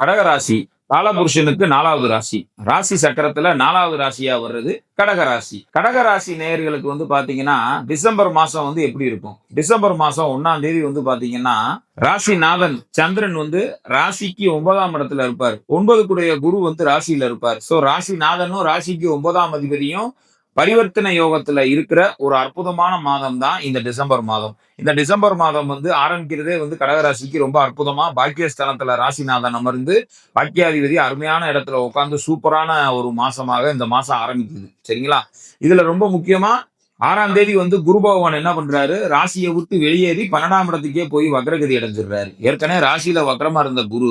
கடகராசி. காலபுருஷனுக்கு நாலாவது ராசி. ராசி சக்கரத்துல நாலாவது ராசியா வர்றது கடகராசி. கடகராசி நேயர்களுக்கு வந்து பாத்தீங்கன்னா டிசம்பர் மாசம் வந்து எப்படி இருக்கும்? டிசம்பர் மாசம் ஒன்னாம் தேதி வந்து பாத்தீங்கன்னா ராசிநாதன் சந்திரன் வந்து ராசிக்கு ஒன்பதாம் இடத்துல இருப்பார். ஒன்பதுக்குடைய குரு வந்து ராசியில இருப்பார். சோ ராசிநாதனும் ராசிக்கு ஒன்பதாம் அதிபதியும் பரிவர்த்தனை யோகத்துல இருக்கிற ஒரு அற்புதமான மாதம் தான் இந்த டிசம்பர் மாதம். இந்த டிசம்பர் மாதம் வந்து ஆரம்பிக்கிறதே வந்து கடகராசிக்கு ரொம்ப அற்புதமா பாக்கியஸ்தலத்துல ராசிநாதன் அமர்ந்து பாக்கியாதிபதி அருமையான இடத்துல உட்காந்து சூப்பரான ஒரு மாசமாக இந்த மாசம் ஆரம்பிக்குது. சரிங்களா? இதுல ரொம்ப முக்கியமா ஆறாம் தேதி வந்து குரு பகவான் என்ன பண்றாரு? ராசியை விட்டு வெளியேறி பன்னெண்டாம் இடத்துக்கே போய் வக்ரகதி அடைஞ்சிடுறாரு. ஏற்கனவே ராசியில வக்ரமா இருந்த குரு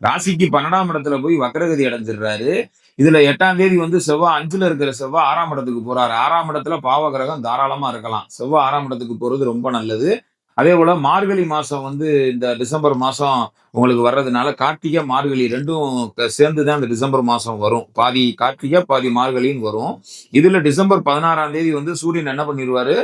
ராசிக்கு பன்னெண்டாம் இடத்துல போய் வக்ரகதி அடைஞ்சிடுறாரு. இதுல எட்டாம் தேதி வந்து செவ்வாய் அஞ்சுல இருக்கிற செவ்வாய் ஆறாம் இடத்துக்கு போறாரு. ஆறாம் இடத்துல பாவ கிரகம் தாராளமா இருக்கலாம். செவ்வாய் ஆறாம் இடத்துக்கு போறது ரொம்ப நல்லது. அதே போல மார்கழி மாசம் வந்து இந்த டிசம்பர் மாசம் உங்களுக்கு வர்றதுனால கார்த்திகை மார்கழி ரெண்டும் சேர்ந்து தான் இந்த டிசம்பர் மாசம் வரும். பாதி கார்த்திகை பாதி மார்கழின்னு வரும். இதுல டிசம்பர் பதினாறாம் தேதி வந்து சூரியன் என்ன பண்ணிடுவாரு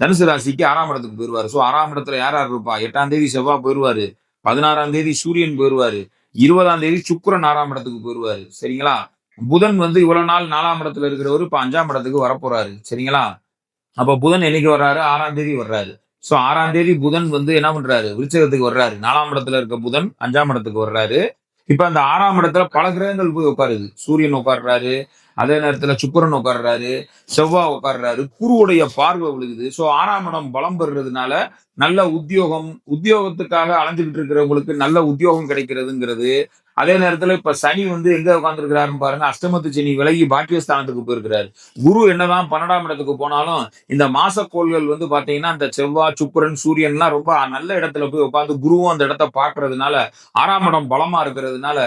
தனுசு ராசிக்கு ஆறாம் இடத்துக்கு போயிடுவாரு ஸோ ஆறாம் இடத்துல யார் யார் இருப்பா? எட்டாம் தேதி செவ்வாய் போயிடுவாரு பதினாறாம் தேதி சூரியன் போயிடுவாரு இருபதாம் தேதி சுக்கிரன் ஆறாம் இடத்துக்கு போயிடுவாரு சரிங்களா? புதன் வந்து இவ்வளவு நாள் நாலாம் இடத்துல இருக்கிறவர் இப்ப அஞ்சாம் இடத்துக்கு வரப்போறாரு. சரிங்களா? அப்ப புதன் என்னைக்கு வர்றாரு? ஆறாம் தேதி வர்றாரு. சோ ஆறாம் தேதி புதன் வந்து என்ன பண்றாரு? விருச்சகத்துக்கு வர்றாரு. நாலாம் இடத்துல இருக்க புதன் அஞ்சாம் இடத்துக்கு வர்றாரு. இப்ப அந்த ஆறாம் இடத்துல பல கிரகங்கள் போய் உட்காருது. சூரியன் உட்கார்றாரு அதே நேரத்துல சுக்கரன் உட்கார்றாரு செவ்வாய் உட்கார்றாரு குருவுடைய பார்வை விழுகுது. சோ ஆறாம் இடம் பலம் பெறுறதுனால நல்ல உத்தியோகம் உத்தியோகத்துக்காக அலைஞ்சுக்கிட்டு இருக்கிறவங்களுக்கு நல்ல உத்தியோகம் கிடைக்கிறதுங்கிறது அதே நேரத்துல இப்ப சனி வந்து எங்க உட்காந்துருக்கிறாருன்னு பாருங்க அஷ்டமத்து சனி விலகி பாக்கியஸ்தானத்துக்கு போயிருக்கிறாரு. குரு என்னதான் பன்னெண்டாம் இடத்துக்கு போனாலும் இந்த மாசக்கோள்கள் வந்து பாத்தீங்கன்னா அந்த செவ்வாய் சுக்கிரன் சூரியன்லாம் ரொம்ப நல்ல இடத்துல போய் உட்காந்து குருவும் அந்த இடத்த பாக்குறதுனால ஆறாம் இடம் பலமா இருக்கிறதுனால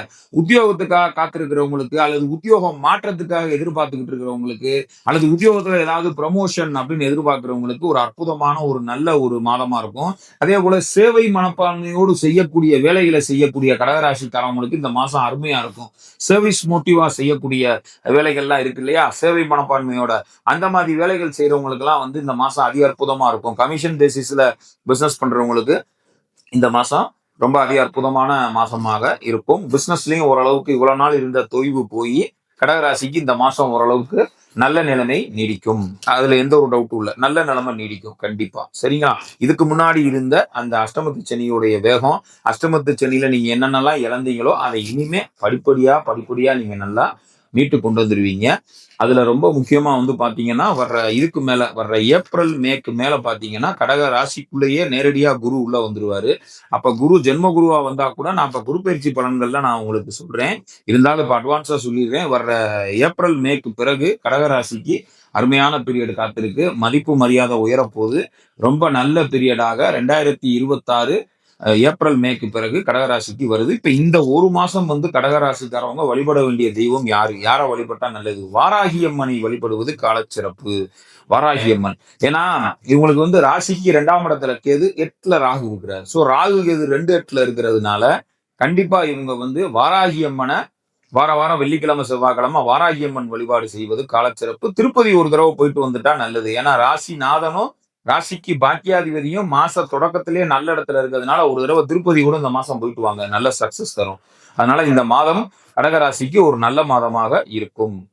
உத்தியோகத்துக்காக காத்திருக்கிறவங்களுக்கு அல்லது உத்தியோகம் மாற்றத்துக்காக எதிர்பார்த்துக்கிட்டு இருக்கிறவங்களுக்கு அல்லது உத்தியோகத்துல ஏதாவது ப்ரமோஷன் அப்படின்னு எதிர்பார்க்கிறவங்களுக்கு ஒரு அற்புதமான ஒரு நல்ல ஒரு மாதமா இருக்கும். அதே போல சேவை மனப்பான்மையோடு செய்யக்கூடிய வேலைகளை செய்யக்கூடிய கடகராசிக்காரவங்களுக்கு இந்த மாசம் அருமையா இருக்கும். சர்வீஸ் மோட்டிவா செய்யக்கூடிய வேலைகள்லாம் இருக்கு இல்லையா? சேவை மனப்பான்மையோட அந்த மாதிரி வேலைகள் செய்யறவங்களுக்கு எல்லாம் வந்து இந்த மாசம் அதிக அற்புதமா இருக்கும். கமிஷன் பேசிஸ்ல பிசினஸ் பண்றவங்களுக்கு இந்த மாசம் ரொம்ப அதிக அற்புதமான மாசமாக இருக்கும். பிசினஸ்லயும் ஓரளவுக்கு இவ்வளவு நாள் இருந்த தொய்வு போய் கடகராசிக்கு இந்த மாசம் ஓரளவுக்கு நல்ல நிலைமை நீடிக்கும். அதுல எந்த ஒரு டவுட்டும் இல்லை. நல்ல நிலைமை நீடிக்கும் கண்டிப்பா. சரிங்களா? இதுக்கு முன்னாடி இருந்த அந்த அஷ்டமத்து சனியுடைய வேகம் அஷ்டமத்து சனியில நீங்க என்னென்னலாம் இழந்தீங்களோ அதை இனிமே படிப்படியா படிப்படியா நீங்க நல்லா மீட்டு கொண்டு வந்துருவீங்க. அதுல ரொம்ப முக்கியமா வந்து பாத்தீங்கன்னா வர்ற இதுக்கு மேல வர்ற ஏப்ரல் மேக்கு மேல பாத்தீங்கன்னா கடக ராசிக்குள்ளேயே நேரடியா குரு உள்ள வந்துருவாரு. அப்ப குரு ஜென்ம குருவா வந்தா கூட நான் இப்ப குரு பயிற்சி பலன்கள்ல நான் உங்களுக்கு சொல்றேன். இருந்தாலும் இப்ப அட்வான்ஸா சொல்லிடுறேன். வர்ற ஏப்ரல் மேக்கு பிறகு கடக ராசிக்கு அருமையான பீரியட் காத்திருக்கு. மதிப்பு மரியாதை உயரப்போகுது. ரொம்ப நல்ல பீரியடாக ரெண்டாயிரத்தி இருபத்தாறு ஏப்ரல் மேக்கு பிறகு கடகராசிக்கு வருது. இப்ப இந்த ஒரு மாசம் வந்து கடகராசிக்காரவங்க வழிபட வேண்டிய தெய்வம் யாரு? யாரை வழிபட்டா நல்லது? வாராகியம்மனை வழிபடுவது காலச்சிறப்பு. வாராகியம்மன். ஏன்னா இவங்களுக்கு வந்து ராசிக்கு ரெண்டாம் இடத்துல கேது எட்டுல ராகு இருக்கிறார். சோ ராகு கேது ரெண்டு எட்டுல இருக்கிறதுனால கண்டிப்பா இவங்க வந்து வாராகியம்மனை வார வாரம் வெள்ளிக்கிழமை செவ்வாய்க்கிழமை வாராகியம்மன் வழிபாடு செய்வது காலச்சிறப்பு. திருப்பதி ஒரு தடவை போயிட்டு வந்துட்டா நல்லது. ஏன்னா ராசி நாதனும் ராசிக்கு பாக்கியாதிபதியும் மாச தொடக்கத்திலேயே நல்ல இடத்துல இருக்கிறதுனால ஒரு தடவை திருப்பதி கூட இந்த மாசம் போயிட்டு வாங்க. நல்ல சக்சஸ் தரும். அதனால இந்த மாதம் கடகராசிக்கு ஒரு நல்ல மாதமாக இருக்கும்.